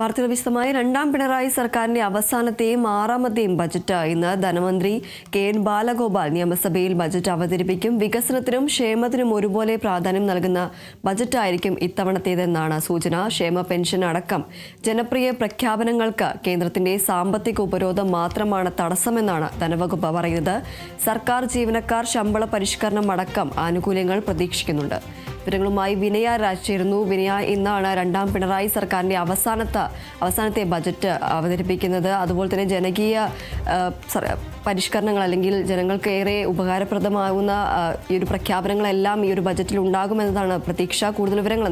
വാർത്തകൾ വിശദമായി. രണ്ടാം പിണറായി സർക്കാരിന്റെ അവസാനത്തെയും ആറാമത്തെയും ബജറ്റ് ഇന്ന് ധനമന്ത്രി കെ എൻ ബാലഗോപാൽ നിയമസഭയിൽ ബജറ്റ് അവതരിപ്പിക്കും. വികസനത്തിനും ക്ഷേമത്തിനും ഒരുപോലെ പ്രാധാന്യം നൽകുന്ന ബജറ്റായിരിക്കും ഇത്തവണത്തേതെന്നാണ് സൂചന. ക്ഷേമ പെൻഷൻ അടക്കം ജനപ്രിയ പ്രഖ്യാപനങ്ങൾക്ക് കേന്ദ്രത്തിന്റെ സാമ്പത്തിക ഉപരോധം മാത്രമാണ് തടസ്സമെന്നാണ് ധനവകുപ്പ് പറയുന്നത്. സർക്കാർ ജീവനക്കാർ ശമ്പള പരിഷ്കരണം അടക്കം ആനുകൂല്യങ്ങൾ പ്രതീക്ഷിക്കുന്നുണ്ട്. വിവരങ്ങളുമായി വിനയ രാജ് ചേരുന്നു വിനയ ഇന്നാണ് രണ്ടാം പിണറായി സർക്കാരിന്റെ അവസാനത്തെ അവസാനത്തെ ബജറ്റ് അവതരിപ്പിക്കുന്നത്. അതുപോലെ തന്നെ ജനകീയ പരിഷ്കരണങ്ങൾ അല്ലെങ്കിൽ ജനങ്ങൾക്ക് ഏറെ ഉപകാരപ്രദമാകുന്ന ഈ ഒരു പ്രഖ്യാപനങ്ങളെല്ലാം ഈ ഒരു ബജറ്റിൽ ഉണ്ടാകുമെന്നതാണ് പ്രതീക്ഷ. കൂടുതൽ വിവരങ്ങൾ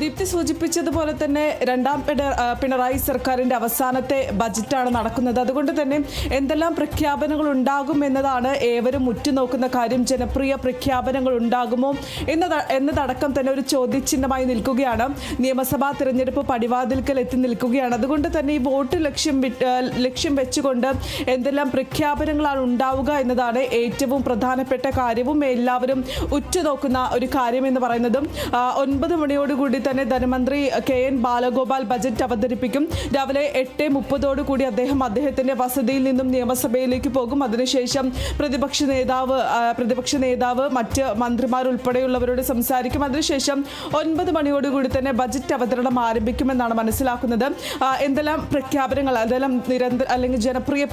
ദീപ്തി സൂചിപ്പിച്ചതുപോലെ തന്നെ രണ്ടാം പിണ- പിണറായി സർക്കാരിന്റെ അവസാനത്തെ ബജറ്റാണ് നടക്കുന്നത്. അതുകൊണ്ട് തന്നെ എന്തെല്ലാം പ്രഖ്യാപനങ്ങൾ ഉണ്ടാകും എന്നതാണ് ഏവരും ഉറ്റുനോക്കുന്ന കാര്യം. ജനപ്രിയ പ്രഖ്യാപനങ്ങൾ ഉണ്ടാകുമോ എന്നത് എന്നതടക്കം തന്നെ ഒരു ചോദ്യചിഹ്നമായി നിൽക്കുകയാണ്. നിയമസഭാ തിരഞ്ഞെടുപ്പ് പടിവാതിൽക്കൽ എത്തി നിൽക്കുകയാണ്. അതുകൊണ്ട് തന്നെ ഈ വോട്ട് ലക്ഷ്യം ലക്ഷ്യം വെച്ചുകൊണ്ട് എന്തെല്ലാം പ്രഖ്യാപനങ്ങളാണ് ഉണ്ടാവുക എന്നതാണ് ഏറ്റവും പ്രധാനപ്പെട്ട കാര്യവും. എല്ലാവരും ഉറ്റുനോക്കുന്ന ഒരു കാര്യം എന്ന് പറയുന്നതും ഒൻപത് മണിയോടുകൂടി തന്നെ ധനമന്ത്രി കെ എൻ ബാലഗോപാൽ ബജറ്റ് അവതരിപ്പിക്കും. രാവിലെ എട്ട് മുപ്പതോടുകൂടി അദ്ദേഹം അദ്ദേഹത്തിന്റെ വസതിയിൽ നിന്നും നിയമസഭയിലേക്ക് പോകും. അതിനുശേഷം പ്രതിപക്ഷ നേതാവ് പ്രതിപക്ഷ നേതാവ് മറ്റ് മന്ത്രിമാർ ഉൾപ്പെടെയുള്ളവരോട് സംസാരിക്കും. അതിനുശേഷം ഒൻപത് മണിയോടുകൂടി തന്നെ ബജറ്റ് അവതരണം ആരംഭിക്കുമെന്നാണ് മനസ്സിലാക്കുന്നത്. എന്തെല്ലാം പ്രഖ്യാപനങ്ങൾ അതെല്ലാം നിരന്തര അല്ലെങ്കിൽ ജനപ്രിയ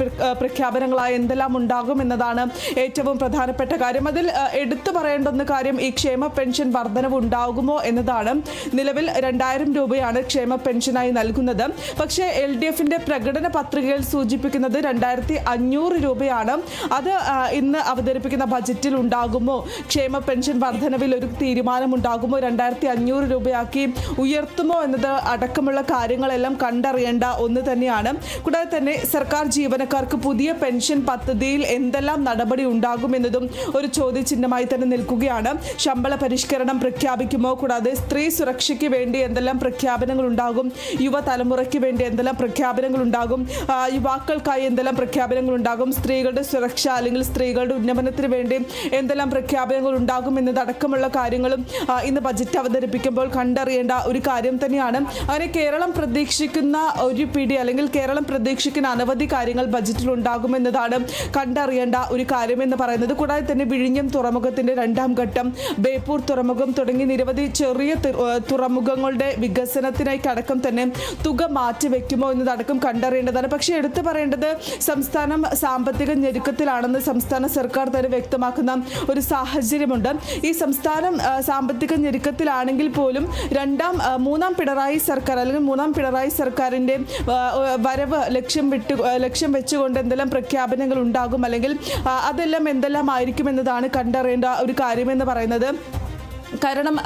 പ്രഖ്യാപനങ്ങളായി എന്തെല്ലാം ഉണ്ടാകും എന്നതാണ് ഏറ്റവും പ്രധാനപ്പെട്ട കാര്യം. അതിൽ എടുത്തു പറയേണ്ടുന്ന കാര്യം ഈ ക്ഷേമ പെൻഷൻ വർധനവ് ഉണ്ടാകുമോ എന്നതാണ്. നിലവിൽ രണ്ടായിരം രൂപയാണ് ക്ഷേമ പെൻഷനായി നൽകുന്നത്. പക്ഷേ എൽ ഡി എഫിന്റെ പ്രകടന പത്രികയിൽ സൂചിപ്പിക്കുന്നത് രണ്ടായിരത്തി അഞ്ഞൂറ് രൂപയാണ്. അത് ഇന്ന് അവതരിപ്പിക്കുന്ന ബജറ്റിൽ ഉണ്ടാകുമോ? ക്ഷേമ പെൻഷൻ വർധനവിൽ ഒരു തീരുമാനം ഉണ്ടാകുമോ രണ്ടായിരത്തി അഞ്ഞൂറ് രൂപയാക്കി ഉയർത്തുമോ എന്നത് അടക്കമുള്ള കാര്യങ്ങളെല്ലാം കണ്ടറിയേണ്ട ഒന്ന് തന്നെയാണ്. കൂടാതെ തന്നെ സർക്കാർ ജീവനക്കാർക്ക് പുതിയ പെൻഷൻ പദ്ധതിയിൽ എന്തെല്ലാം നടപടി ഉണ്ടാകുമെന്നതും ഒരു ചോദ്യചിഹ്നമായി തന്നെ നിൽക്കുകയാണ്. ശമ്പള പരിഷ്കരണം പ്രഖ്യാപിക്കുമോ? കൂടാതെ സ്ത്രീ സുരക്ഷയ്ക്ക് വേണ്ടി എന്തെല്ലാം പ്രഖ്യാപനങ്ങൾ ഉണ്ടാകും യുവതലമുറയ്ക്ക് വേണ്ടി എന്തെല്ലാം പ്രഖ്യാപനങ്ങൾ ഉണ്ടാകും യുവാക്കൾക്കായി എന്തെല്ലാം പ്രഖ്യാപനങ്ങൾ ഉണ്ടാകും സ്ത്രീകളുടെ സുരക്ഷ അല്ലെങ്കിൽ സ്ത്രീകളുടെ ഉന്നമനത്തിന് വേണ്ടി എന്തെല്ലാം പ്രഖ്യാപനങ്ങൾ ഉണ്ടാകും എന്നതടക്കമുള്ള കാര്യങ്ങളും ഇന്ന് ബജറ്റ് അവതരിപ്പിക്കുമ്പോൾ കണ്ടറിയേണ്ട ഒരു കാര്യം തന്നെയാണ്. അങ്ങനെ കേരളം പ്രതീക്ഷിക്കുന്ന ഒരു പിടി അല്ലെങ്കിൽ കേരളം പ്രതീക്ഷിക്കുന്ന അനവധി കാര്യങ്ങൾ ബജറ്റിൽ ഉണ്ടാകുമെന്നതാണ് കണ്ടറിയേണ്ട ഒരു കാര്യം എന്ന് പറയുന്നത്. കൂടാതെ തന്നെ വിഴിഞ്ഞം തുറമുഖത്തിന്റെ രണ്ടാം ഘട്ടം ബേപ്പൂർ തുറമുഖം തുടങ്ങി നിരവധി ചെറിയ തുറമുഖങ്ങളുടെ വികസനത്തിനായി അടക്കം തന്നെ തുക മാറ്റിവെക്കുമോ എന്നതടക്കം കണ്ടറിയേണ്ടതാണ്. പക്ഷേ എടുത്തു പറയേണ്ടത് സംസ്ഥാനം സാമ്പത്തിക ഞെരുക്കത്തിലാണെന്ന് സംസ്ഥാന സർക്കാർ തന്നെ വ്യക്തമാക്കുന്ന ഒരു സാഹചര്യമുണ്ട്. ഈ സംസ്ഥാനം സാമ്പത്തിക ഞെരുക്കത്തിലാണെങ്കിൽ പോലും രണ്ടാം മൂന്നാം പിണറായി സർക്കാർ അല്ലെങ്കിൽ മൂന്നാം പിണറായി സർക്കാരിന്റെ വരവ് ലക്ഷ്യം വിട്ട് ലക്ഷ്യം വെച്ചുകൊണ്ട് എന്തെല്ലാം പ്രഖ്യാപനങ്ങൾ ഉണ്ടാകും അല്ലെങ്കിൽ അതെല്ലാം എന്തെല്ലാം ആയിരിക്കും എന്നതാണ് കണ്ടറിയേണ്ട ഒരു കാര്യമെന്ന് പറയുന്നത് കാരണം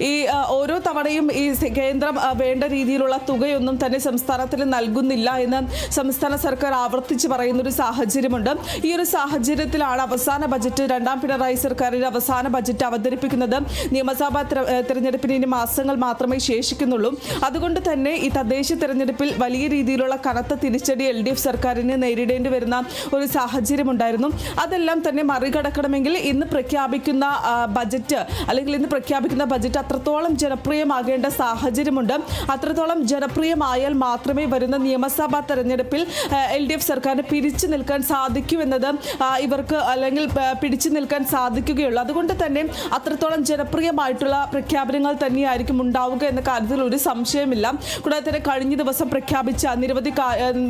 ഈ ഓരോ തവണയും ഈ കേന്ദ്രം വേണ്ട രീതിയിലുള്ള തുകയൊന്നും തന്നെ സംസ്ഥാനത്തിന് നൽകുന്നില്ല എന്ന് സംസ്ഥാന സർക്കാർ ആവർത്തിച്ച് പറയുന്ന ഒരു സാഹചര്യമുണ്ട്. ഈ ഒരു സാഹചര്യത്തിലാണ് അവസാന ബജറ്റ് രണ്ടാം പിണറായി സർക്കാരിന്റെ അവസാന ബജറ്റ് അവതരിപ്പിക്കുന്നത്. നിയമസഭാ തെര- തെരഞ്ഞെടുപ്പിന് ഇനി മാസങ്ങൾ മാത്രമേ ശേഷിക്കുന്നുള്ളൂ. അതുകൊണ്ട് തന്നെ ഈ തദ്ദേശ തെരഞ്ഞെടുപ്പിൽ വലിയ രീതിയിലുള്ള കനത്ത തിരിച്ചടി എൽ ഡി എഫ് സർക്കാരിന് നേരിടേണ്ടി വരുന്ന ഒരു സാഹചര്യമുണ്ടായിരുന്നു. അതെല്ലാം തന്നെ മറികടക്കണമെങ്കിൽ ഇന്ന് പ്രഖ്യാപിക്കുന്ന ബജറ്റ് അല്ലെങ്കിൽ ഇന്ന് പ്രഖ്യാപിക്കുന്ന ബജറ്റ് അത്രത്തോളം ജനപ്രിയമാകേണ്ട സാഹചര്യമുണ്ട്. അത്രത്തോളം ജനപ്രിയമായാൽ മാത്രമേ വരുന്ന നിയമസഭാ തെരഞ്ഞെടുപ്പിൽ എൽ ഡി എഫ് സർക്കാരിന് പിരിച്ചു നിൽക്കാൻ സാധിക്കുമെന്നത് ഇവർക്ക് അല്ലെങ്കിൽ പിടിച്ചു നിൽക്കാൻ സാധിക്കുകയുള്ളൂ. അതുകൊണ്ട് തന്നെ അത്രത്തോളം ജനപ്രിയമായിട്ടുള്ള പ്രഖ്യാപനങ്ങൾ തന്നെയായിരിക്കും ഉണ്ടാവുക എന്ന കാര്യത്തിൽ ഒരു സംശയമില്ല. കൂടാതെ തന്നെ കഴിഞ്ഞ ദിവസം പ്രഖ്യാപിച്ച നിരവധി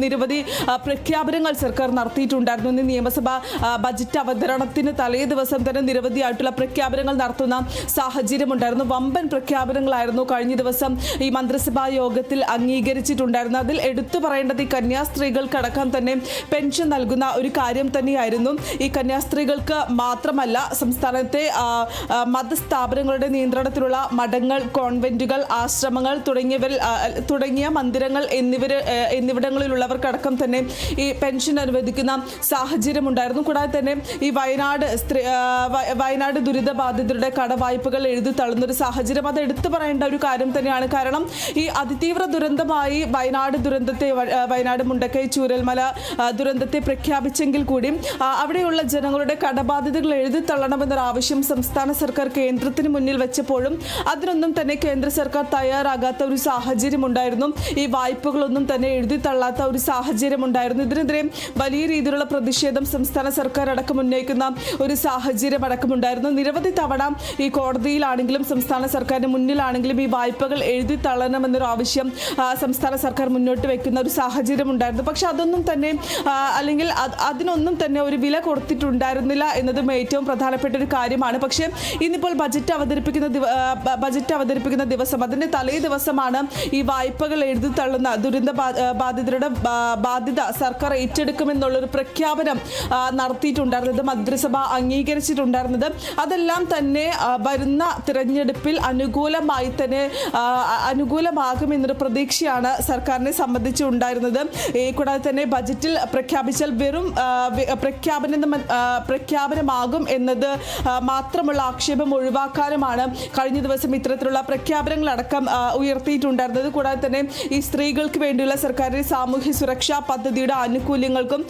നിരവധി പ്രഖ്യാപനങ്ങൾ സർക്കാർ നടത്തിയിട്ടുണ്ടായിരുന്നു. നിയമസഭ ബജറ്റ് അവതരണത്തിന് തലേ ദിവസം തന്നെ നിരവധിയായിട്ടുള്ള പ്രഖ്യാപനങ്ങൾ നടത്തുന്ന സാഹചര്യമുണ്ടായിരുന്നു. വമ്പൻ പ്രഖ്യാപനങ്ങളായിരുന്നു കഴിഞ്ഞ ദിവസം ഈ മന്ത്രിസഭാ യോഗത്തിൽ അംഗീകരിച്ചിട്ടുണ്ടായിരുന്നു അതിൽ എടുത്തു പറയേണ്ടത് ഈ കന്യാസ്ത്രീകൾക്കടക്കം തന്നെ പെൻഷൻ നൽകുന്ന ഒരു കാര്യം തന്നെയായിരുന്നു. ഈ കന്യാസ്ത്രീകൾക്ക് മാത്രമല്ല സംസ്ഥാനത്തെ മതസ്ഥാപനങ്ങളുടെ നിയന്ത്രണത്തിലുള്ള മഠങ്ങൾ കോൺവെന്റുകൾ ആശ്രമങ്ങൾ തുടങ്ങിയവർ തുടങ്ങിയ മന്ദിരങ്ങൾ എന്നിവർ എന്നിവിടങ്ങളിലുള്ളവർക്കടക്കം തന്നെ ഈ പെൻഷൻ അനുവദിക്കുന്ന സാഹചര്യമുണ്ടായിരുന്നു. കൂടാതെ തന്നെ ഈ വയനാട് സ്ത്രീ വയനാട് ദുരിതബാധിതരുടെ കടവായ്പ വായ്പകൾ എഴുതി തള്ളുന്ന ഒരു സാഹചര്യം അത് എടുത്തു പറയേണ്ട ഒരു കാര്യം തന്നെയാണ്. കാരണം ഈ അതിതീവ്ര ദുരന്തമായി വയനാട് ദുരന്തത്തെ വയനാട് മുണ്ടക്കൈ ചൂരൽമല ദുരന്തത്തെ പ്രഖ്യാപിച്ചെങ്കിൽ കൂടി അവിടെയുള്ള ജനങ്ങളുടെ കടബാധ്യതകൾ എഴുതി തള്ളണമെന്നൊരു ആവശ്യം സംസ്ഥാന സർക്കാർ കേന്ദ്രത്തിന് മുന്നിൽ വെച്ചപ്പോഴും അതിനൊന്നും തന്നെ കേന്ദ്ര സർക്കാർ തയ്യാറാകാത്ത ഒരു സാഹചര്യം ഉണ്ടായിരുന്നു. ഈ വായ്പകളൊന്നും തന്നെ എഴുതി തള്ളാത്ത ഒരു സാഹചര്യം ഉണ്ടായിരുന്നു. ഇതിനെതിരെ വലിയ രീതിയിലുള്ള പ്രതിഷേധം സംസ്ഥാന സർക്കാർ അടക്കം ഉന്നയിക്കുന്ന ഒരു സാഹചര്യം അടക്കമുണ്ടായിരുന്നു നിരവധി തവണ ഈ കോടതിയിലാണെങ്കിലും സംസ്ഥാന സർക്കാരിന് മുന്നിലാണെങ്കിലും ഈ വായ്പകൾ എഴുതി തള്ളണമെന്നൊരു ആവശ്യം സംസ്ഥാന സർക്കാർ മുന്നോട്ട് വെക്കുന്ന ഒരു സാഹചര്യം ഉണ്ടായിരുന്നു. പക്ഷെ അതൊന്നും തന്നെ അല്ലെങ്കിൽ അതിനൊന്നും തന്നെ ഒരു വില കൊടുത്തിട്ടുണ്ടായിരുന്നില്ല എന്നതും ഏറ്റവും പ്രധാനപ്പെട്ട ഒരു കാര്യമാണ്. പക്ഷേ ഇന്നിപ്പോൾ ബജറ്റ് അവതരിപ്പിക്കുന്ന ബജറ്റ് അവതരിപ്പിക്കുന്ന ദിവസം അതിന്റെ തലേ ദിവസമാണ് ഈ വായ്പകൾ എഴുതി തള്ളുന്ന ദുരന്ത ബാധിതരുടെ ബാധ്യത സർക്കാർ ഏറ്റെടുക്കുമെന്നുള്ളൊരു പ്രഖ്യാപനം നടത്തിയിട്ടുണ്ടായിരുന്നത് മന്ത്രിസഭ അംഗീകരിച്ചിട്ടുണ്ടായിരുന്നത്. അതെല്ലാം തന്നെ ആ, വരുന്ന തിരഞ്ഞെടുപ്പിൽ അനുകൂലമായി തന്നെ അനുകൂലമാകുമെന്നൊരു പ്രതീക്ഷയാണ് സർക്കാരിനെ സംബന്ധിച്ചുണ്ടായിരുന്നത് ഈ കൂടാതെ തന്നെ ബജറ്റിൽ പ്രഖ്യാപിച്ചാൽ വെറും പ്രഖ്യാപനം പ്രഖ്യാപനമാകും എന്നത് മാത്രമുള്ള ആക്ഷേപം ഒഴിവാക്കാനുമാണ് കഴിഞ്ഞ ദിവസം ഇത്തരത്തിലുള്ള പ്രഖ്യാപനങ്ങളടക്കം ഉയർത്തിയിട്ടുണ്ടായിരുന്നത്. കൂടാതെ തന്നെ ഈ സ്ത്രീകൾക്ക് വേണ്ടിയുള്ള സർക്കാരിന്റെ സാമൂഹ്യ സുരക്ഷാ പദ്ധതിയുടെ ആനുകൂല്യങ്ങൾക്കും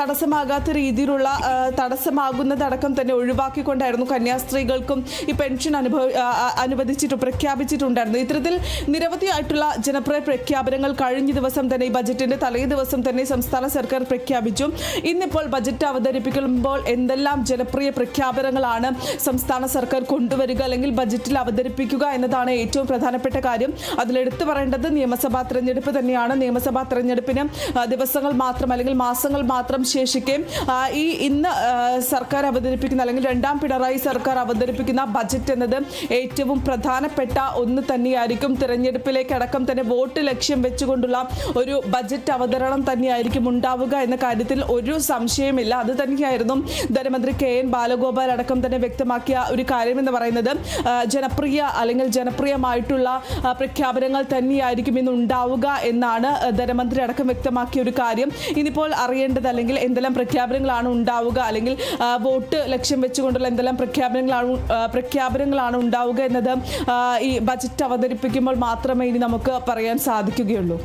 തടസ്സമാകാത്ത രീതിയിലുള്ള തടസ്സമാകുന്നതടക്കം തന്നെ ഒഴിവാക്കിക്കൊണ്ടായിരുന്നു കന്യാസ്ത്രീകൾക്കും ഈ പെൻഷൻ അനുഭവ അനുവദിച്ചിട്ട് പ്രഖ്യാപിച്ചിട്ടുണ്ടായിരുന്നു. ഇത്തരത്തിൽ നിരവധിയായിട്ടുള്ള ജനപ്രിയ പ്രഖ്യാപനങ്ങൾ കഴിഞ്ഞ ദിവസം തന്നെ ഈ ബജറ്റിന്റെ തലേ ദിവസം തന്നെ സംസ്ഥാന സർക്കാർ പ്രഖ്യാപിച്ചു. ഇന്നിപ്പോൾ ബജറ്റ് അവതരിപ്പിക്കുമ്പോൾ എന്തെല്ലാം ജനപ്രിയ പ്രഖ്യാപനങ്ങളാണ് സംസ്ഥാന സർക്കാർ കൊണ്ടുവരിക അല്ലെങ്കിൽ ബജറ്റിൽ അവതരിപ്പിക്കുക എന്നതാണ് ഏറ്റവും പ്രധാനപ്പെട്ട കാര്യം. അതിലെടുത്തു പറയേണ്ടത് നിയമസഭാ തെരഞ്ഞെടുപ്പ് തന്നെയാണ്. നിയമസഭാ തെരഞ്ഞെടുപ്പിന് ദിവസങ്ങൾ മാത്രം അല്ലെങ്കിൽ മാസങ്ങൾ മാത്രം ശേഷിക്കെ ഈ ഇന്ന് സർക്കാർ അവതരിപ്പിക്കുന്ന അല്ലെങ്കിൽ രണ്ടാം പിണറായി സർക്കാർ അവതരിപ്പിക്കുന്ന ബജറ്റ് എന്നത് ഏറ്റവും പ്രധാനപ്പെട്ട ഒന്ന് തന്നെയായിരിക്കും. തിരഞ്ഞെടുപ്പിലേക്ക് അടക്കം തന്നെ വോട്ട് ലക്ഷ്യം വെച്ചുകൊണ്ടുള്ള ഒരു ബജറ്റ് അവതരണം തന്നെയായിരിക്കും ഉണ്ടാവുക എന്ന കാര്യത്തിൽ ഒരു സംശയമില്ല. അത് തന്നെയായിരുന്നു ധനമന്ത്രി കെ എൻ ബാലഗോപാൽ അടക്കം തന്നെ വ്യക്തമാക്കിയ ഒരു കാര്യം എന്ന് പറയുന്നത് ജനപ്രിയ അല്ലെങ്കിൽ ജനപ്രിയമായിട്ടുള്ള പ്രഖ്യാപനങ്ങൾ തന്നെയായിരിക്കും ഇന്ന് ഉണ്ടാവുക എന്നാണ് ധനമന്ത്രി അടക്കം വ്യക്തമാക്കിയ ഒരു കാര്യം. ഇനിയിപ്പോൾ അറിയേണ്ടത് അല്ലെങ്കിൽ എന്തെല്ലാം പ്രഖ്യാപനങ്ങളാണ് ഉണ്ടാവുക അല്ലെങ്കിൽ വോട്ട് ലക്ഷ്യം വെച്ചുകൊണ്ടുള്ള എന്തെല്ലാം പ്രഖ്യാപനങ്ങളാണ് പ്രഖ്യാപനങ്ങളാണ് ഉണ്ടാവുക എന്നത് ഈ ബജറ്റ് അവതരിപ്പിക്കുമ്പോൾ മാത്രമേ ഇനി നമുക്ക് പറയാൻ സാധിക്കുകയുള്ളൂ.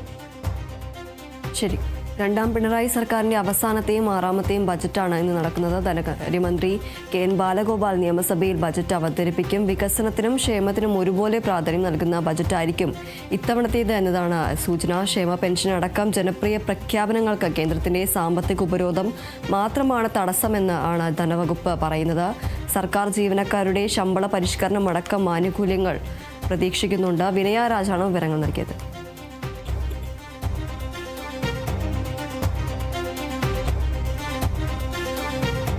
ശരി. രണ്ടാം പിണറായി സർക്കാരിന്റെ അവസാനത്തെയും ആറാമത്തെയും ബജറ്റാണ് ഇന്ന് നടക്കുന്നത്. ധനകാര്യമന്ത്രി കെ എൻ ബാലഗോപാൽ നിയമസഭയിൽ ബജറ്റ് അവതരിപ്പിക്കും. വികസനത്തിനും ക്ഷേമത്തിനും ഒരുപോലെ പ്രാധാന്യം നൽകുന്ന ബജറ്റായിരിക്കും ഇത്തവണത്തേത് എന്നതാണ് സൂചന. ക്ഷേമ പെൻഷൻ അടക്കം ജനപ്രിയ പ്രഖ്യാപനങ്ങൾക്ക് കേന്ദ്രത്തിന്റെ സാമ്പത്തിക ഉപരോധം മാത്രമാണ് തടസ്സമെന്ന് ആണ് ധനവകുപ്പ് പറയുന്നത്. സർക്കാർ ജീവനക്കാരുടെ ശമ്പള പരിഷ്കരണം അടക്കം ആനുകൂല്യങ്ങൾ പ്രതീക്ഷിക്കുന്നുണ്ട്. വിനയാരാജാണ് വിവരങ്ങൾ നൽകിയത്.